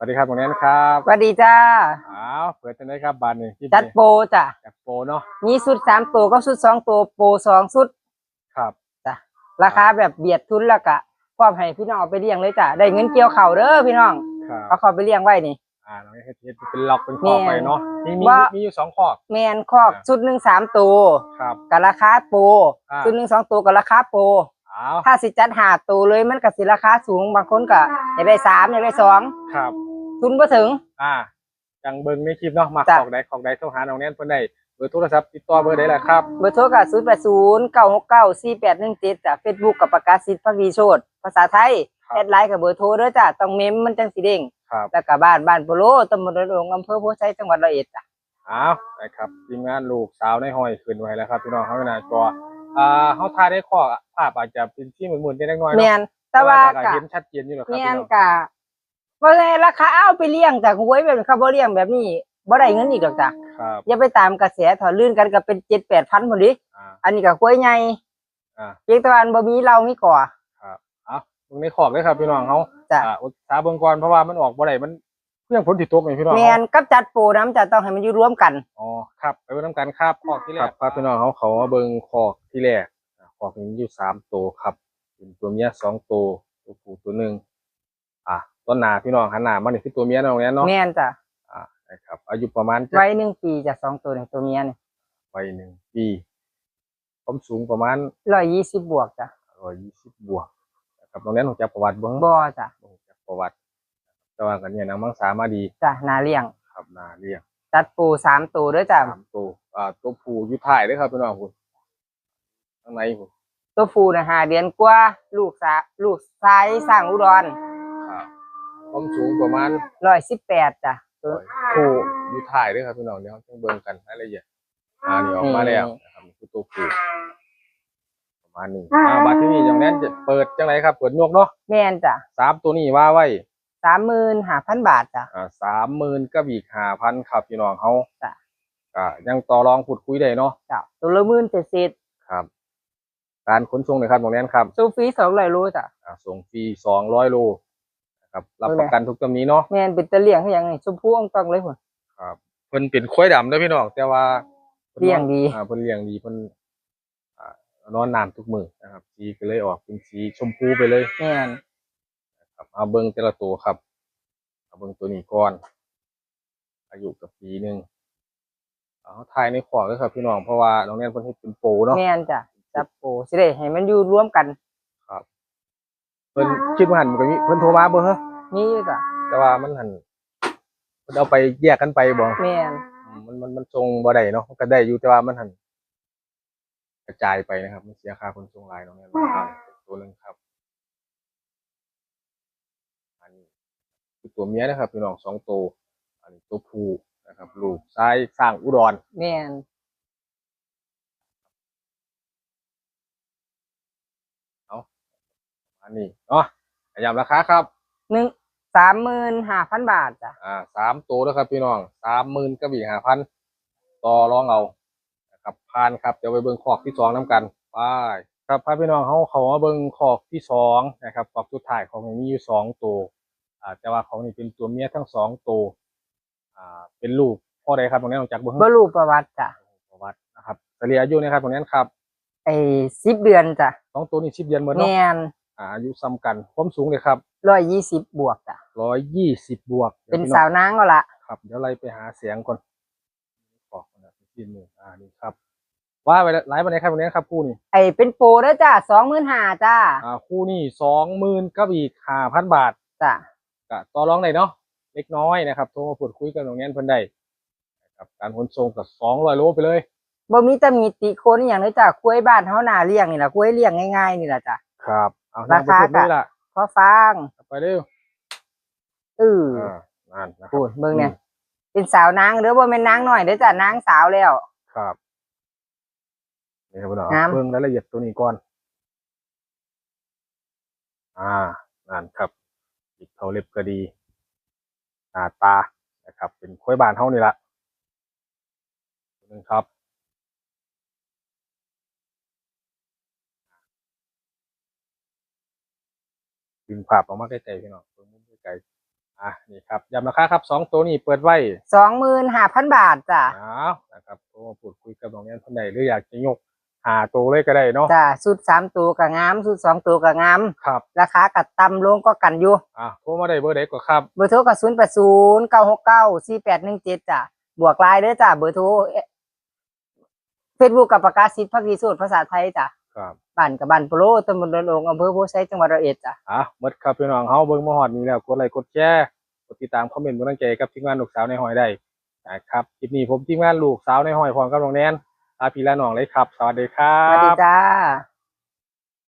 สวัสดีครับตรงนี้นะครับสวัสดีจ้าอ้าวเปิดจังไดครับบานนี่จัดโปรจ้ะจัดโปรเนาะมีสุดสามตัวก็สุดสองตัวโปรสองสุดครับจ้ะราคาแบบเบียดทุนแล้วก็พร้อมให้พี่น้องเอาไปเลี้ยงเลยจ้ะได้เงินเกี่ยวเข่าวเด้อพี่น้องครับเอาเขาไปเลี้ยงไว้นี่อ่าน้องเฮ็ดเฮ็ดเป็นล็อกเป็นคอกแม่ไปเนาะมีมีว่ามีอยู่สองคอกแมนคอกชุดหนึ่งสามตัวครับกับราคาโปรอ่าชุดหนึ่งสองตัวกับราคาโปรอ้าวถ้าสิจัดหาตัวเลยมันก็สิราคาสูงบางคนก็อยากได้สามอยากได้สองครับ ทุนบ่ถึง อ่าจังเบิ่งในคลิปเนาะมาจ้ะคอกใดคอกใดโทรหาน้องแนนเพิ่นได้เบอร์โทรศัพท์ติดต่อเบอร์ใดล่ะครับ เบอร์โทรก็ศูนย์แปดศูนย์เก้าหกเก้าสี่แปดหนึ่งเจ็ดจ้ะเฟซบุ๊กกับประกาศสิทธิ์พักดีโชดภาษาไทยครับ แอดไลน์กับเบอร์โทรเด้อจ้ะต้องเมมมันจังสีเด้งครับ แล้วก็บ้านบ้านโปโลตำบลระดงอำเภอโพธิ์ไชยจังหวัดร้อยเอ็ดจ้ะ อ้าวนะครับทีมงานลูกสาวในห้อยขึ้นไว้แล้วครับพี่น้องเฮาอยู่หน้าจออ่าเฮาถ่ายได้คอกอะภาพอาจจะเป็นที่หมุนๆได้เล็กน้อยแมเนาะนแต่ว่าก็กะเห็นชัดเจนอยู่หรอกครับแมพี่นน้อง กะ ว่าไงราคาเอาไปเลี้ยงจากหวยแบบนี้เขาบ่เลี้ยงแบบนี้บ่ได้เงินอีกหรอกจ้ะครับอย่าไปตามกระแสถอดลื่นกันก็เป็นเจ็ดแปดพันหมดดิอ่าอันนี้ก็หวยใหญ่อ่าเพียงแต่ว่าอันบ่มีเรามีก่อ ตรงนี้ขอบเลยครับพี่น้องเขาจ้ะ อ่าอุตสาห์เบิ่งก่อนเพราะว่ามันออกบ่ได้มันเรื่องผลติดตกนี่พี่น้องแมเขานกับจัดโปรน้ำจะต้องให้มันอยู่ร่วมกัน อ๋อครับไปเบิ่งน้ำกันครับขอกที่แรกครับพี่น้องเขาเขามาเบิ่งขอกที่แรกอ่าขอกนี้อยู่สามตัวครับเป็นตัวเมียสองตัวตัวผู้ตัวหนึ่งอะ ต้นหนาพี่น้องหันหน้ามานี่คือตัวเมียน้องเนี้ยเนาะแมนจ้ะอ่านะครับ อายุประมาณไว้หนึ่งปีจากสองตัวเนี่ยตัวเมียเนี่ยวัยหนึ่งปีความสูงประมาณร้อยยี่สิบบวกจ้ะร้อยยี่สิบบวกนะครับน้องเนี้ยของจากประวัติเบิ่งบ่จ้ะของจากประวัติแต่ว่ากันเนี่ยนางมังสามาดีจ้ะนาเลี้ยงครับนาเรียกจัดปูสามตัวด้วยจ้ะสามตัวอ่าตัวผู้อยู่ท้ายเด้อครับพี่น้องคุณข้างในคุณตัวฟูนะหาเดือนกว่าลูกสาลูกชายสร้างอุดรครับ ความสูงประมาณร้อยสิบแปดจ้ะตัวผู้อยู่ท้ายเด้อครับพี่น้องเดี๋ยวเราต้องเบิ่งกันรายละเอียดอ่านี่ออกมาแล้วนะครับนี่คือตัวผู้ประมาณนี้อ่าบัดที่นี่จังนั้นจะเปิดจังไรครับ เปิดนวกเนาะแม่นจ้ะสามตัวนี้ว่าไว้สามหมื่นห้าพันบาทจ้ะอ่าสามหมื่นกับอีกห้าพันครับพี่น้องเขาจ้ะก็ยังต่อรองพูดคุยได้เนาะจ้ะตัวละหมื่นเจ็ดสิบครับ การขนส่งเลยครับตรงนี้ครับซูฟรีสองร้อยโลจ้ะอ่าส่งฟรีสองร้อยโลนะ ครับ รับเอาเลยประกันทุกตำหนี้เนาะแม่นเป็นตะเลี่ยงให้ยังไงชมพูอ่องตองเลยหัวครับเพิ่นเป็นควายดำเด้อพี่น้องแต่ว่าพิ่นเลี้ยงดีอ่าเพิ่นเลี้ยงดีเพิ่นอ่านอนน้ำทุกมื้อนะครับสีก็เลยออกเป็นสีชมพูไปเลยแม่นครับเอาเบิ่งแต่ละตัวครับเอาเบิ่งตัวนี้ก่อน อายุกับปีหนึงเอาถ่ายในขวากเลยครับ พี่น้องเพราะว่าน้องแนนเพิ่นเฮ็ดเป็นโปรเนาะแม่นจ้ะจับปูสิได้ให้มันอยู่ร่วมกันเพิ่นคิดว่าหันมันก็มีเพิ่นโทรมาเบ่ฮะ นี่อยู่จ้ะแต่ว่ามันหันเพิ่นเอาไปแยกกันไปบ่แม่นอืมมันมันมันส่งบ่ได้เนาะมันก็ได้อยู่แต่ว่ามันหันกระจายไปนะครับ มันเสียค่าขนส่งหลายตรงนี้อ่าตัวหนึงครับ อันนี้คือตัวเมียนะครับพี่น้องสองตัวอันนี้ตัวผู้นะครับ ลูกซ้ายสร้างอุดรแม่นอันนี้เนาะขยับราคาครับ หนึ่งสามหมื่นห้าพันบาทจ้ะอ่าสามตัวแล้วครับพี่น้องสามหมื่นกับอีกห้าพันต่อรองเอานะครับพานครับเดี๋ยวไปเบิ่งขอกที่สองน้ำกันไปครับพาพี่น้องเขาเขามาเบิ่งขอกที่สองนะครับขอกสุดท้ายของมันมีอยู่สองตัวอ่าแต่ว่าของนี่เป็นตัวเมียทั้งสองตัวอ่าเป็นลูกพ่อใดครับตรงนี้ลองจากเบิ่งบรูประวัติจ้ะประวัตินะครับเฉลี่ยอายุนะครับตรงนี้ครับไอ้สิบเดือนจ้ะสองตัวนี้สิบเดือนเหมือนเนาะแม่นอ่าอายุซ้ำกันความสูงเลยครับ ร้อยยี่สิบบวกจ้ะร้อยยี่สิบบวกเป็นดี๋ยวพี่องสาวนางก็ละครับ เดี๋ยวไล่ไปหาเสียงก่อนขอกนะที่มืออ่านี่ครับ ว่าไปไลฟ์ไปไหนครับวันนี้ครับคู่นี้ไอ้เป็นโปรเด้อจ้ะสองหมื่นห้าจ้าอ่าคู่นี้สองหมื่นกับอีกห้าพันบาท จ้ะก็ต่อรองได้เนาะเล็กน้อยนะครับโทรมาพูดคุยกันตรงนี้เพิ่นได้นะครับการขนส่งกับสองร้อยโลไปเลยบ่มีตำหนิติโคนอหย่างเลยจ้ะกล้วยบ้านเฮาหน้าเลี้ยงนี่ล่ะกล้วยเลี้ยงง่ายๆนี่ล่ะจ้ะ ครับเอาราคานั่งไปพูดนี่ล่ะพ อฟังไปเร็วเอออ่านั่นนะคพูรับดเบิ่งเนี่ยเป็นสาวนางเด้อบ่แม่นนางน้อยเด้อจ้ะนางสาวแล้ว ครับนี่ครับพี่น้องงาม เบิ่งรายละเอียดตัวนี้ก่อน อ่านั่นครับอีกเท่าเล็บก็ดีหน้าตานะครับ เป็นค้อยบานเท่านี่ละตัวหนึงครับ ดึงภาพออกมาใกล้ๆพี่น้องเบิ่งมุมใกล้ๆอะนี่ครับย้ำราคาครับสองตัวนี้เปิดไว้สองหมื่นห้าพันบาทจ้ะอ้าวนะครับโทรมาพูดคุยกับน้องแนนคนใดหรืออยากจะยกหาตัวเลยก็ได้เนาะจ้ะสุดสามตัวก็งามสุดสองตัวก็งามครับราคากัดต่ำลงก็กันอยู่อะโทรมาได้เบอร์ใดก็ครับเบอร์โทรก็ศูนย์แปดศูนย์เก้าหกเก้าสี่แปดหนึ่งเจ็ดจ้ะบวกไลน์เด้อจ้ะเบอร์โทรเฟซบุ๊กกับประกาศสิทธิ์ภาคดีสูตรภาษาไทยจ้ะครับบ้านกับบ้านโปรตำบลดอนองอำเภอโพไซจังหวัดร้อยเอ็ดจ้ะอะหมดครับพี่น้องเฮาเบิ่งมาฮอดนี้แล้วกดไลค์กดแชร์กดติดตามคอมเมนต์กำลังใจกับทีมงานลูกสาวในหอยได้นะครับคลิปนี้ผมทีมงานลูกสาวในหอยพร้อมกับน้องแนนลาพี่และน้องเลยครับ สวัสดีครัสวัสดีบจ้า